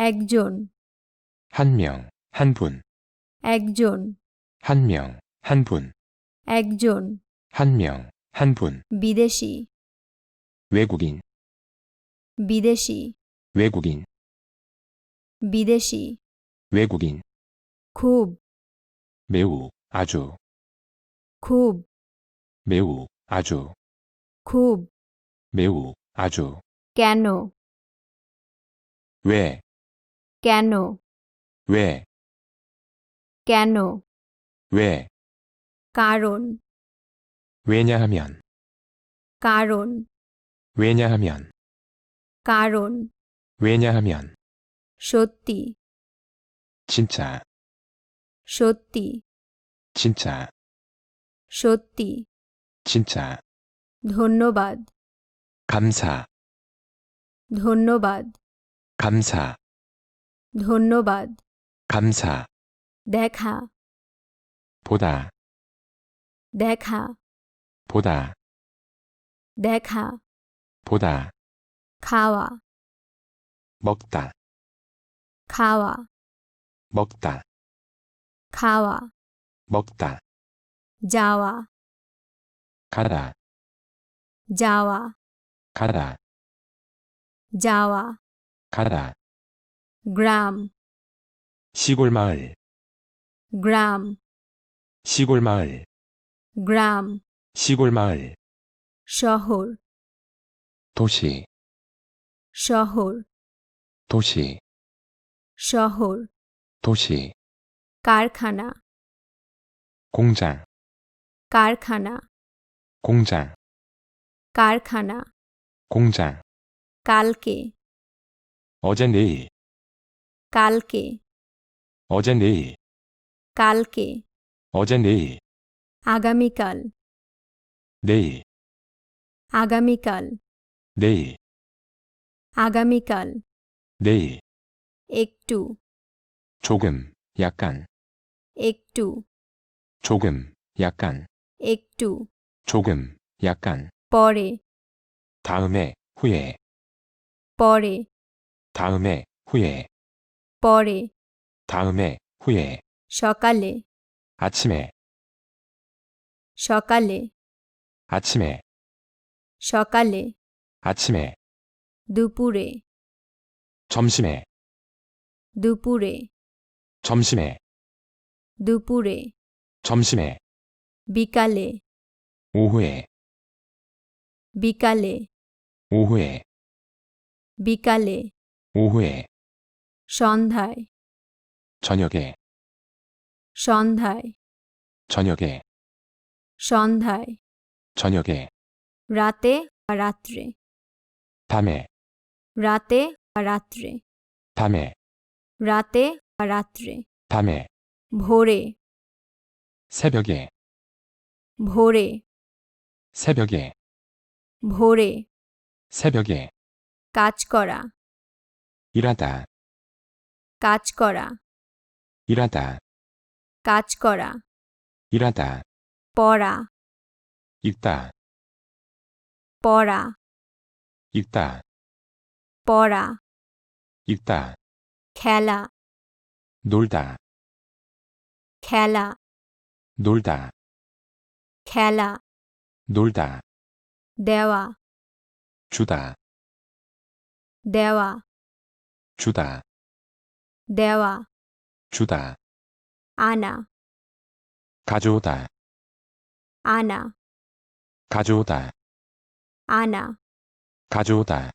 একজন 한 명, 한 분, একজন 한 명, 한 분, একজন 한 명, 한 분, বিদেশি 외국인, বিদেশি 외국인, বিদেশি 외국인, খুব 매우, 아주, খুব 매우, 아주, খুব 매우, 아주, কেন 왜, কেন 왜, কেন 왜, কারণ 왜냐하면, কারণ 왜냐하면, কারণ 왜냐하면, সত্যি 진짜, সত্যি 진짜, সত্যি 진짜, ধন্যবাদ 감사, ধন্যবাদ 감사, ধন্যবাদ 감사, দেখা 보다, দেখা 보다, দেখা 보다, খাওয়া 먹다, খাওয়া 먹다, খাওয়া 먹다, যাওয়া 가다, যাওয়া 가다, যাওয়া 가다, গ্রাম 시골 마을, গ্রাম 시골 마을, গ্রাম 시골 마을, শহর 도시, শহর 도시, শহর 도시, কারখানা 공장, কারখানা 공장, কারখানা 공장, কালকে 어제 내일, কালকে 어제 내일, কালকে 어제 내일, আগামীকাল 내일, আগামীকাল 내일, আগামীকাল 내일, একটু 조금, 약간, একটু 조금, 약간, একটু 조금, 약간, পরে 다음에, 후에, পরে 다음에, 후에, পরে 다음에, 후에, সকালে 아침에, সকালে 아침에, সকালে 아침에, দুপুরে 점심에, দুপুরে 점심에, দুপুরে 점심에, বিকালে 오후에, বিকালে 오후에, বিকালে 오후에, সন্ধ্যায় 저녁에, সন্ধ্যায় 저녁에, সন্ধ্যায় 저녁에, রাতে বা রাত্রে 밤에, রাতে বা রাত্রে 밤에, রাতে বা রাত্রে 밤에, ভোরে 새벽에, ভোরে 새벽에, ভোরে 새벽에, কাজ করা 일하다, কাজ করা 일하다, কাজ করা 일하다, পড়া 읽다, পড়া 읽다, পড়া 읽다, খেলা 놀다, খেলা 놀다, খেলা 놀다, দেওয়া 주다, দেওয়া 주다, 내와 주다 아나 가져오다 아나 가져오다 아나 가져오다.